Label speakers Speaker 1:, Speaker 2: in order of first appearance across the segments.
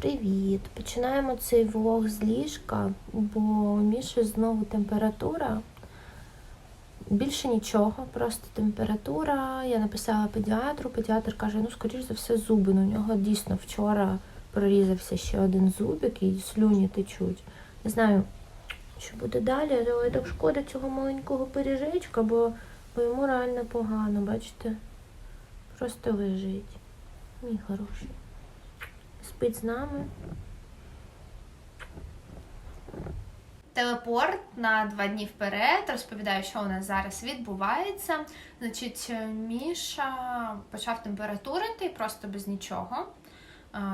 Speaker 1: Привіт! Починаємо цей влог з ліжка, бо у Міші знову температура. Більше нічого, просто температура. Я написала педіатру. Педіатр каже, ну, скоріш за все, зуби. Ну, у нього дійсно вчора прорізався ще один зубик і слюні течуть. Не знаю, що буде далі, але так шкода цього маленького пиріжечка, бо, бо йому реально погано, бачите? Просто лежить. Мій хороший. Спить з нами.
Speaker 2: Телепорт на два дні вперед. Розповідаю, що у нас зараз відбувається. Значить, Міша почав температурити просто без нічого.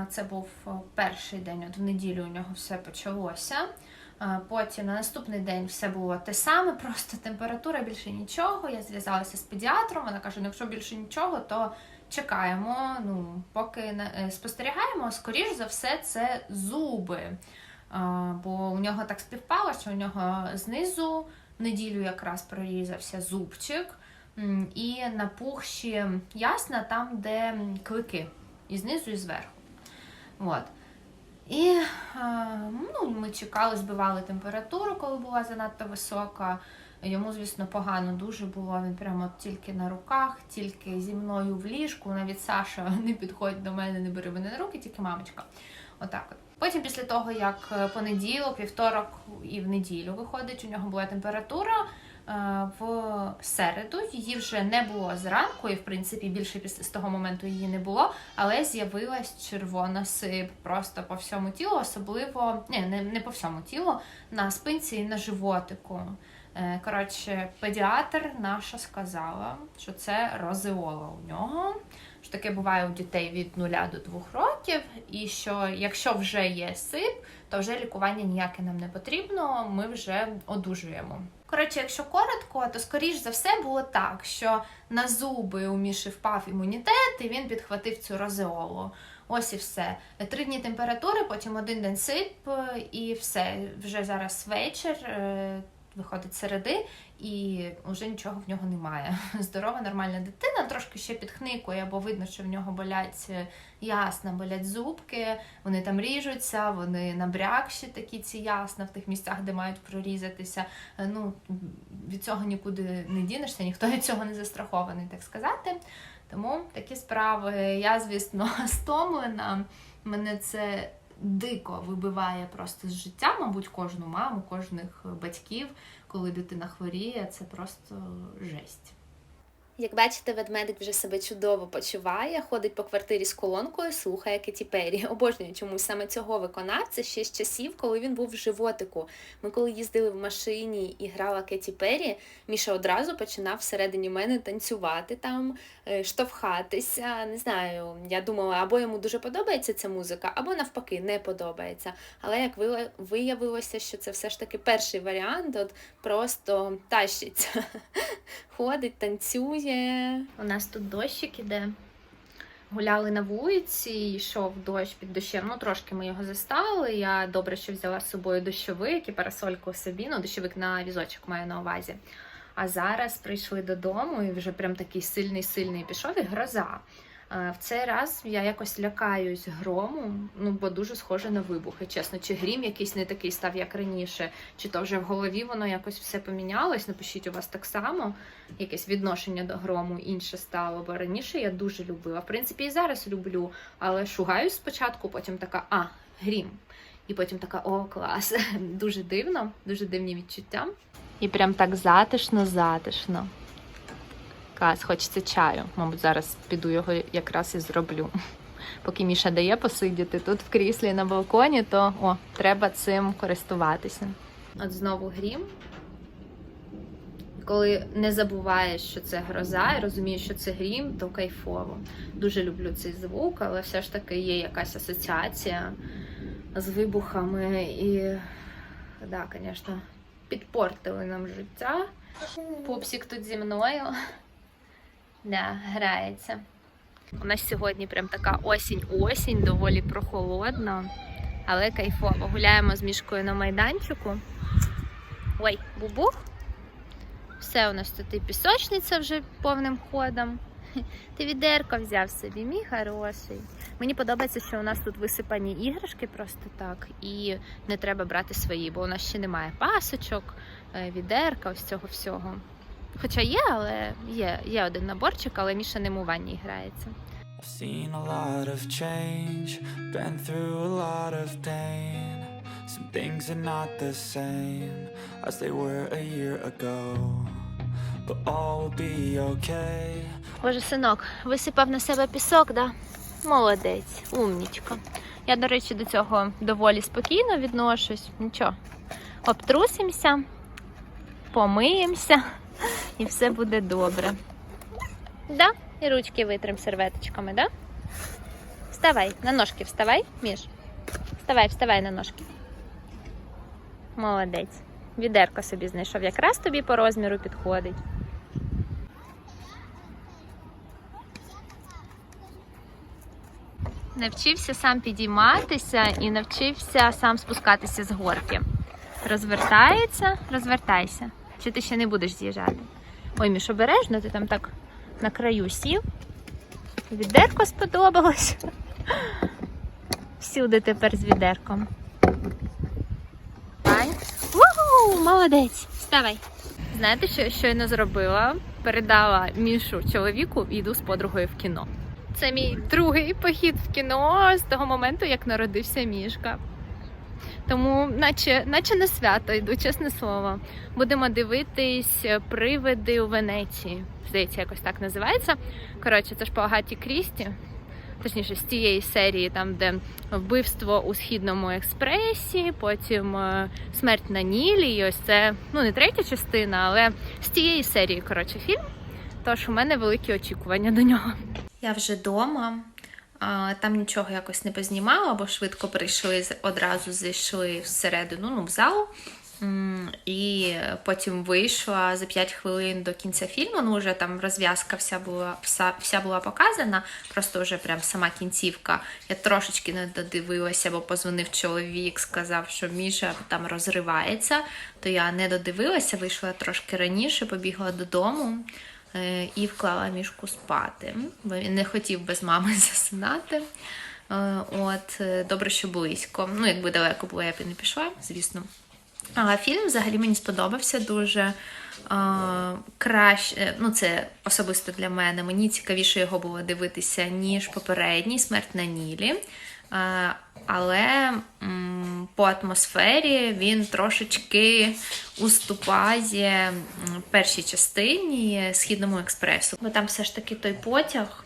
Speaker 2: Це був перший день, от в неділю у нього все почалося. Потім на наступний день все було те саме, просто температура, більше нічого. Я зв'язалася з педіатром. Вона каже: ну якщо більше нічого, то чекаємо. Ну, поки е, спостерігаємо, скоріш за все, це зуби. Бо у нього так співпало, що у нього знизу в неділю якраз прорізався зубчик, і напухші ясна там, де клики, і знизу, і зверху. От. І ну, ми чекали, збивали температуру, коли була занадто висока. Йому, звісно, погано дуже було. Він прямо тільки на руках, тільки зі мною в ліжку. Навіть Саша не підходить до мене, не бери мене на руки, тільки мамочка. Отак от. Потім, після того, як е, понеділок, вівторок і в неділю виходить, у нього була температура. е, В середу її вже не було зранку, і в принципі більше з того моменту її не було, але з'явилась червона сип просто по всьому тілу, особливо ні, не, не по всьому тілу, на спинці і на животику. Е, Коротше, педіатр наша сказала, що це розеола у нього. Що таке буває у дітей від 0 до 2 років, і що якщо вже є сип, то вже лікування ніяке нам не потрібно, ми вже одужуємо. Коротше, якщо коротко, то скоріш за все було так, що на зуби у Міші впав імунітет, і він підхватив цю розеолу. Ось і все. Три дні температури, потім один день сип, і все. Вже зараз вечір, е, виходить середи, і вже нічого в нього немає. Здорова, нормальна дитина, трошки ще підхникує, бо видно, що в нього болять е, ясна, болять зубки, вони там ріжуться, вони набрякші такі ці ясна в тих місцях, де мають прорізатися. Е, Ну, від цього нікуди не дінешся, ніхто від цього не застрахований, так сказати. Тому такі справи. Я, звісно, стомлена. Мене це дико вибиває просто з життя, мабуть, кожну маму, кожних батьків, коли дитина хворіє, це просто жесть.
Speaker 3: Як бачите, ведмедик вже себе чудово почуває, ходить по квартирі з колонкою, слухає Кеті Перрі. Обожнюю чомусь саме цього виконавця ще з часів, коли він був в животику. Ми коли їздили в машині і грала Кеті Перрі, Міша одразу починав всередині мене танцювати там, е, штовхатися. Не знаю, я думала, або йому дуже подобається ця музика, або навпаки не подобається. Але як виявилося, що це все ж таки перший варіант, от просто тащиться. Ходить, танцює.
Speaker 2: У нас тут дощик іде. Гуляли на вулиці, йшов дощ під дощем. Ну, трошки ми його застали. Я добре, що взяла з собою дощовик і парасольку собі. Ну, дощовик на візочок маю на увазі. А зараз прийшли додому і вже прям такий сильний-сильний пішов і гроза. В цей раз я якось лякаюсь грому, ну бо дуже схоже на вибухи, чесно. Чи грім якийсь не такий став, як раніше, чи то вже в голові воно якось все помінялось. Напишіть у вас так само якесь відношення до грому інше стало, бо раніше я дуже любила. В принципі, і зараз люблю, але шугаюсь спочатку, потім така, а, грім. І потім така, о, клас. Дуже дивно, дуже дивні відчуття. І прям так затишно, затишно. Клас, хочеться чаю. Мабуть, зараз піду його якраз і зроблю. Поки Міша дає посидіти тут в кріслі на балконі, то о, треба цим користуватися. От знову грім. Коли не забуваєш, що це гроза, і розумієш, що це грім, то кайфово. Дуже люблю цей звук, але все ж таки є якась асоціація з вибухами і, да, звісно, підпортили нам життя. Пупсик тут зі мною. Да, грається. У нас сьогодні прям така осінь-осінь, доволі прохолодно, але кайфово. Гуляємо з мішкою на майданчику. Ой, бубух. Все у нас тут і пісочниця вже повним ходом. Ти відерко взяв собі, мій хороший. Мені подобається, що у нас тут висипані іграшки просто так, і не треба брати свої, бо у нас ще немає пасочок, е, відерка, ось цього всього. Хоча є, але є, є один наборчик, але Міша ним у ванні грається.
Speaker 4: I've seen a lot of change, been through a lot of pain. Some things are not the same as they were a year ago. But all will be okay.
Speaker 2: Боже, синок, висипав на себе пісок, да? Молодець, умнічка. Я, до речі, до цього доволі спокійно відношусь. Нічого. Обтрусимося, помиємося і все буде добре. Да? І ручки витрим серветочками, да? Вставай, на ножки вставай, Міш. Вставай, вставай на ножки. Молодець. Відерко собі знайшов. Якраз тобі по розміру підходить. Навчився сам підійматися і навчився сам спускатися з горки. Розвертається, розвертайся. Чи ти ще не будеш з'їжджати? Ой, Міш, обережно, ти там так на краю сів. Відерко сподобалось. Всюди тепер з відерком. Вау, молодець! Вставай. Знаєте, що я щойно зробила? Передала Мішу чоловіку і йду з подругою в кіно. Це мій другий похід в кіно з того моменту, як народився Мішка. Тому, наче, наче на свято йду, чесне слово. Будемо дивитись привиди у Венеції. Здається, якось так називається. Коротше, це ж по Агаті Крісті. Точніше, з тієї серії, там, де вбивство у східному експресі, потім е, смерть на Нілі. І ось це ну не третя частина, але з тієї серії, коротше, фільм. Тож у мене великі очікування до нього.
Speaker 5: Я вже вдома. Там нічого якось не познімала, бо швидко прийшли, одразу зайшли всередину, ну, в зал. І потім вийшла за 5 хвилин до кінця фільму. Ну, вже там розв'язка вся була, вся, вся була показана, просто вже прям сама кінцівка. Я трошечки не додивилася, бо позвонив чоловік, сказав, що Міша там розривається. То я не додивилася, вийшла трошки раніше, побігла додому і вклала мішку спати, бо він не хотів без мами засинати. Е, От, е, добре, що близько. Ну, якби далеко було, я б і не пішла, звісно. А фільм взагалі мені сподобався дуже е, краще. Ну, це особисто для мене. Мені цікавіше його було дивитися, ніж попередній смерть на Нілі. Е, але по атмосфері він трошечки уступає першій частині Східному експресу. Бо там все ж таки той потяг.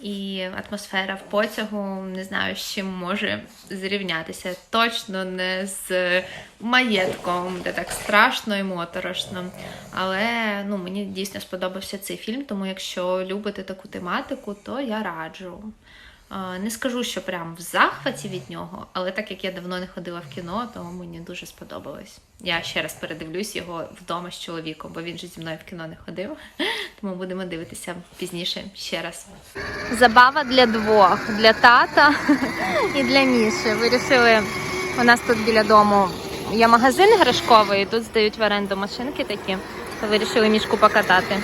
Speaker 5: І атмосфера в потягу не знаю, з чим може зрівнятися. Точно не з маєтком, де так страшно і моторошно. Але ну, мені дійсно сподобався цей фільм, тому якщо любите таку тематику, то я раджу. Не скажу, що прям в захваті від нього, але так як я давно не ходила в кіно, то мені дуже сподобалось. Я ще раз передивлюсь його вдома з чоловіком, бо він же зі мною в кіно не ходив. Тому будемо дивитися пізніше ще раз.
Speaker 2: Забава для двох, для тата і для Міші. Вирішили, у нас тут біля дому є магазин іграшковий, тут здають в оренду машинки такі. То вирішили мішку покатати,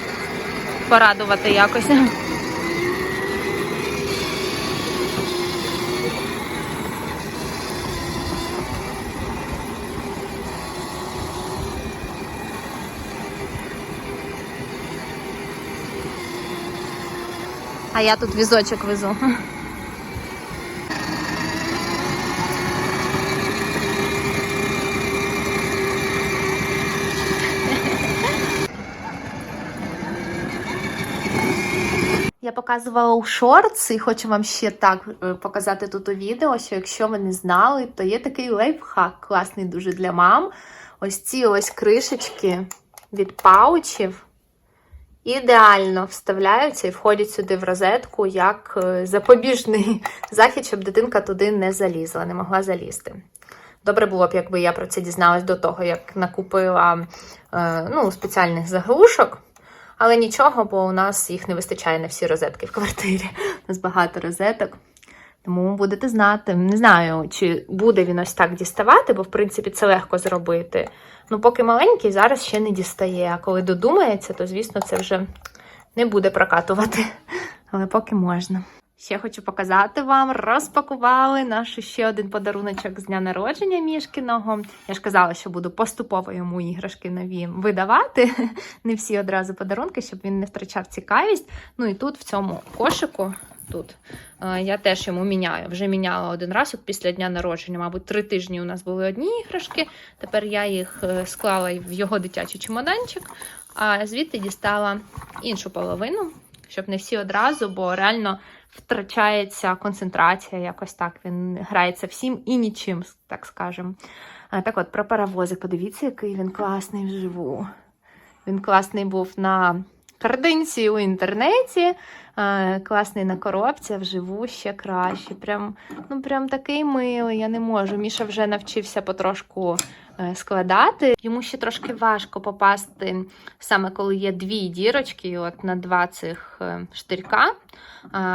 Speaker 2: порадувати якось. А я тут візочок везу.
Speaker 6: Я показувала у шортс і хочу вам ще так е, показати тут у відео, що якщо ви не знали, то є такий лайфхак класний дуже для мам. Ось ці ось кришечки від паучів ідеально вставляються і входять сюди в розетку як е, запобіжний захід, щоб дитинка туди не залізла, не могла залізти. Добре було б, якби я про це дізналась до того, як накупила е, ну, спеціальних заглушок. Але нічого, бо у нас їх не вистачає на всі розетки в квартирі. У нас багато розеток. Тому будете знати. Не знаю, чи буде він ось так діставати, бо в принципі це легко зробити. Ну, поки маленький, зараз ще не дістає. А коли додумається, то звісно це вже
Speaker 2: Не буде прокатувати, але поки можна. Ще хочу показати вам, розпакували наш ще один подаруночок з дня народження Мішкіного. Я ж казала, що буду поступово йому іграшки нові видавати. Не всі одразу подарунки, щоб він не втрачав цікавість. Ну і тут, в цьому кошику, тут я теж йому міняю. Вже міняла один раз після дня народження. Мабуть, три тижні у нас були одні іграшки. Тепер я їх е, склала в його дитячий чемоданчик, а звідти дістала іншу половину, щоб не всі одразу, бо реально втрачається концентрація, якось так. Він грається всім і нічим, так скажемо. Так от, про паровозик, подивіться, який він класний вживу. Він класний був на картинці у інтернеті, класний на коробці, вживу ще краще. Прям, ну, прям такий милий, я не можу. Міша вже навчився потрошку е, складати. Йому ще трошки важко попасти, саме коли є дві дірочки, от на два цих е, штирька.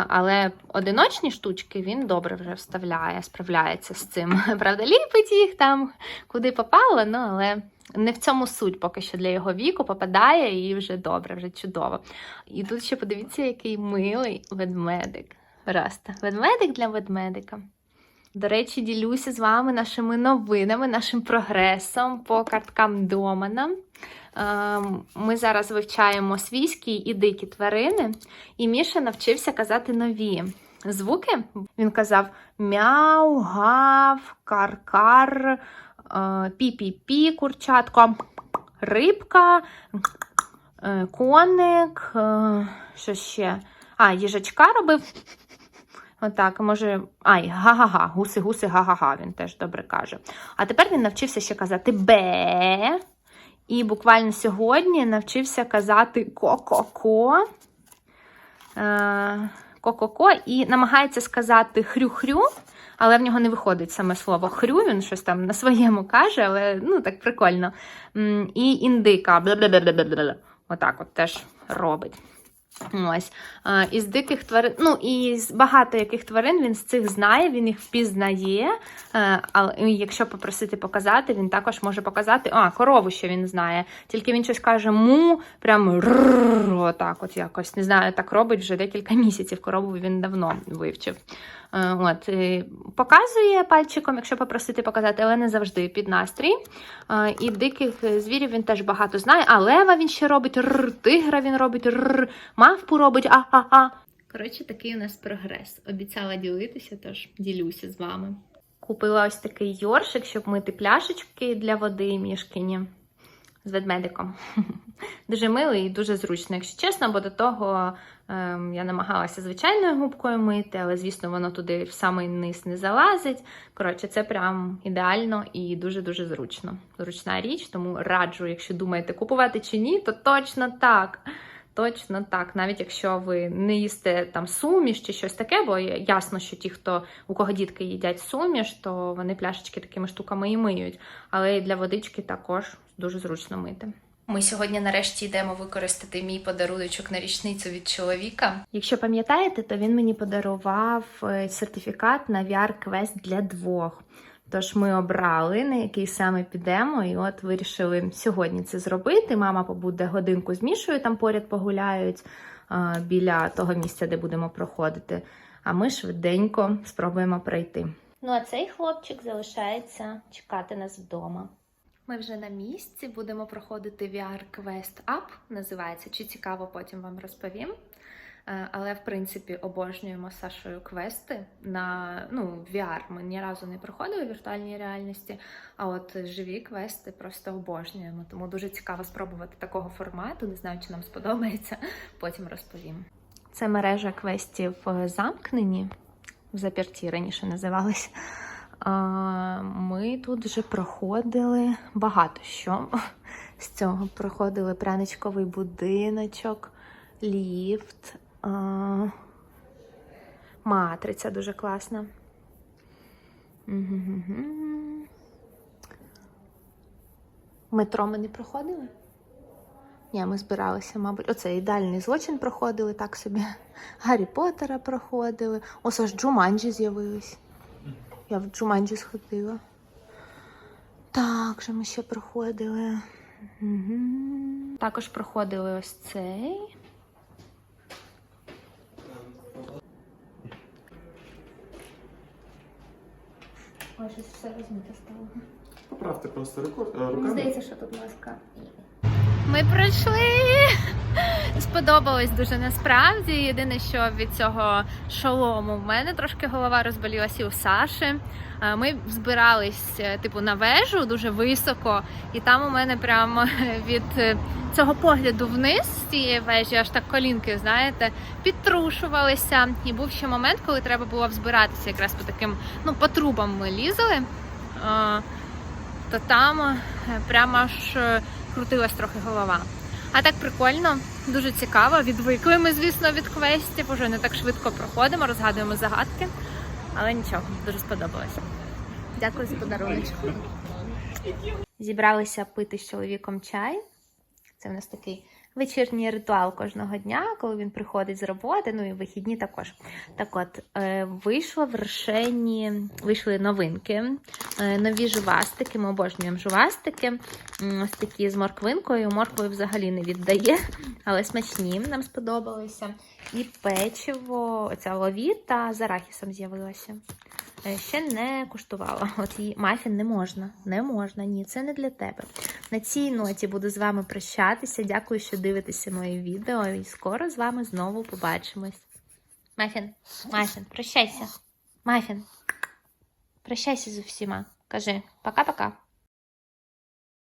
Speaker 2: Але одиночні штучки він добре вже вставляє, справляється з цим. Правда, ліпить їх там куди попало, ну але не в цьому суть поки що для його віку попадає і вже добре, вже чудово. І тут ще подивіться, який милий ведмедик. Раста. Ведмедик для ведмедика. До речі, ділюся з вами нашими новинами, нашим прогресом по карткам Домана. Ем, Ми зараз вивчаємо свійські і дикі тварини, і Міша навчився казати нові звуки. Він казав мяу, гав, кар-кар, пі-пі-пі, курчатко, рибка, е, коник, е, що ще? А, їжачка робив. Отак, може, ай, га-га-га, гуси-гуси, га-га-га, він теж добре каже. А тепер він навчився ще казати бе. І буквально сьогодні навчився казати ко-ко-ко. Е, Ко-ко-ко. І намагається сказати хрю-хрю, але в нього не виходить саме слово хрю, він щось там на своєму каже, але ну так прикольно. І індика. Отак от теж робить. Ось. Із диких тварин, ну і з багато яких тварин він з цих знає, він їх впізнає. Але якщо попросити показати, він також може показати. А, корову ще він знає. Тільки він щось каже му, прям отак, от якось. Не знаю, так робить вже декілька місяців. Корову він давно вивчив. Е, От, показує пальчиком, якщо попросити показати, але не завжди під настрій. Е, І диких звірів він теж багато знає. А лева він ще робить, рр, тигра він робить, рр, мавпу робить, а-а-а. Коротше, такий у нас прогрес. Обіцяла ділитися, тож ділюся з вами. Купила ось такий йоршик, щоб мити пляшечки для води мішкині з ведмедиком. Дуже милий і дуже зручно, якщо чесно, бо до того я намагалася звичайною губкою мити, але, звісно, воно туди в самий низ не залазить. Коротше, це прям ідеально і дуже-дуже зручно. Зручна річ, тому раджу, якщо думаєте, купувати чи ні, то точно так. Точно так, навіть якщо ви не їсте там суміш чи щось таке, бо ясно, що ті, хто у кого дітки їдять суміш, то вони пляшечки такими штуками і миють. Але і для водички також дуже зручно мити. Ми сьогодні нарешті йдемо використати мій подаруночок на річницю від чоловіка. Якщо пам'ятаєте, то він мені подарував е, сертифікат на VR-квест для двох. Тож ми обрали, на який саме підемо, і от вирішили сьогодні це зробити. Мама побуде годинку з Мішою, там поряд погуляють біля того місця, де будемо проходити. А ми швиденько спробуємо пройти. Ну а цей хлопчик залишається чекати нас вдома. Ми вже на місці будемо проходити VR-квест Up, називається. Чи цікаво, потім вам розповім. Е, Але, в принципі, обожнюємо з Сашою квести на ну, VR. Ми ні разу не проходили в віртуальній реальності, а от живі квести просто обожнюємо. Тому дуже цікаво спробувати такого формату. Не знаю, чи нам сподобається. Потім розповім. Це мережа квестів е, замкнені, в заперті раніше називались. Ми тут вже проходили багато що з цього. Проходили пряничковий будиночок, ліфт, матриця дуже класна. Метро ми не проходили? Ні, ми збиралися, мабуть. Оце ідеальний злочин проходили так собі. Гаррі Поттера проходили. Ось аж Джуманджі з'явились. Я в Джуманджі сходила. Так, же ми ще проходили. Угу. Також проходили ось цей.
Speaker 7: Ой, щось все розмите стало.
Speaker 8: Поправте просто рекорд. Е,
Speaker 7: Мені здається, що тут маска.
Speaker 3: Ми пройшли. Сподобалось дуже насправді. Єдине, що від цього шолому в мене трошки голова розболілася і у Саші. Е, Ми збирались е, типу на вежу дуже високо, і там у мене прямо від е, цього погляду вниз з цієї вежі, аж так колінки, знаєте, підтрушувалися. І був ще момент, коли треба було взбиратися якраз по таким, ну, по трубам ми лізали. То там прямо аж крутилась трохи голова. А так прикольно, дуже цікаво. Відвикли ми, звісно, від квестів. Уже не так швидко проходимо, розгадуємо загадки. Але нічого, дуже сподобалося. Дякую за подарунок.
Speaker 2: Зібралися пити з чоловіком чай. Це в нас такий вечірній ритуал кожного дня, коли він приходить з роботи, ну і вихідні також. Так от, е, вийшло в решенні, вийшли новинки, е, нові жувастики. Ми обожнюємо жувастики. Ось такі з морквинкою. Морквою взагалі не віддає, але смачні нам сподобалися. І печиво, оця ловіта з арахісом з'явилася. Е, Ще не куштувала. От її мафін не можна. Не можна. Ні, це не для тебе. На цій ноті буду з вами прощатися. Дякую, що дивитеся моє відео. І скоро з вами знову побачимось. Мафін, Мафін, прощайся. Мафін. Прощайся з усіма. Кажи пока-пока.